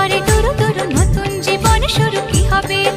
করে তরু তরু নতুন জীবন শুরু কি হবে?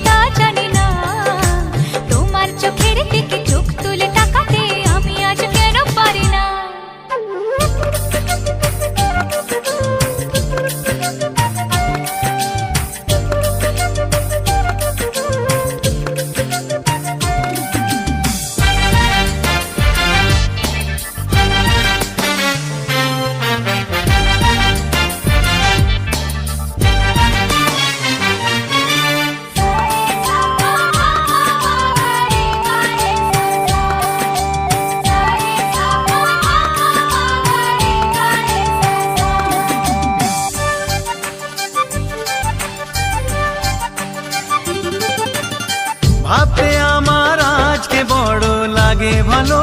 লাগে ভালো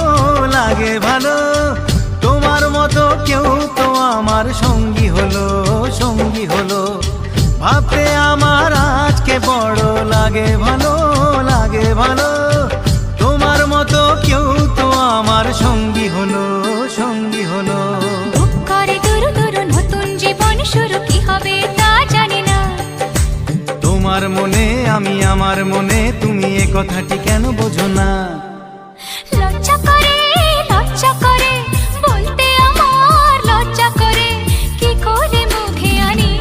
লাগে ভালো। তোমার মতো কেউ তো আমার সঙ্গী হলো সঙ্গী হলো। ভাবতে আমার আজকে বড় লাগে ভালো লাগে ভালো। তোমার মতো কেউ তো আমার সঙ্গী হলো সঙ্গী হলো। করে দুরু দুরু নতুন জীবন শুরু কি হবে তা জানি না। তোমার মনে আমি আমার মনে তুমি এ কথাটি কেন বোঝো না? লজ্জা করে লজ্জা করে বলতে আমার লজ্জা করে কি করে মুখে আনি?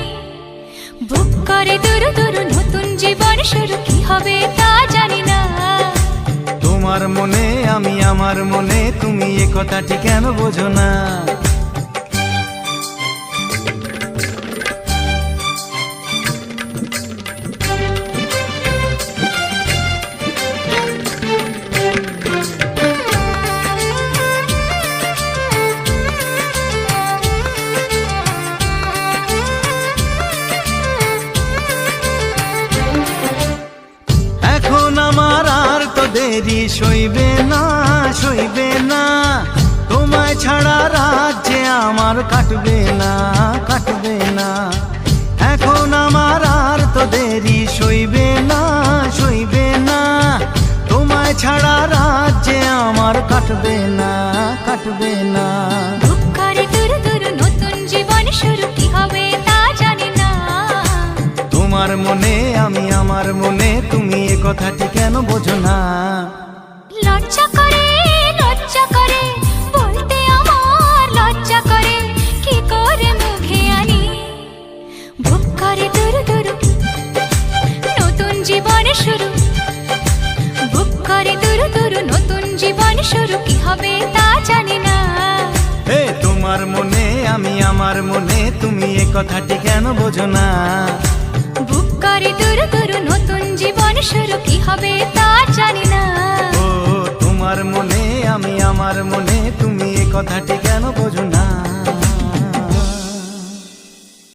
বুক করে দুরু দুরু নতুন জীবন শুরু কি হবে তা জানি না। তোমার মনে আমি আমার মনে তুমি এ কথাটি কেন বোঝো না? দেরি সইবে না সইবে না। তোমায় ছাড়া রাজ্যে আমার কাটবে না কাটবে না। এখন আমার আর তো দেরি সইবে না সইবে না। তোমায় ছাড়া রাজ্যে আমার কাটবে না কাটবে না। করে দুরু দুরু নতুন জীবন শুরু কি হবে? তোমার মনে আমি আমার মনে তুমি এ কথাটি কেন বোঝো না? লজ্জা করে লজ্জা করে বলতে আমার লজ্জা করে কি করে মুখে আনি? বুক করে দুরু দুরু নতুন জীবন শুরু। বুক করে দুরু দুরু নতুন জীবন শুরু কি হবে তা জানি না। হে তোমার মনে আমি আমার মনে তুমি এ কথাটি কেন বোঝো না? দুরু নতুন জীবন শুরু, কি হবে তা জানি না। ও, তোমার মনে, আমি আমার মনে, তুমি এ কথাটি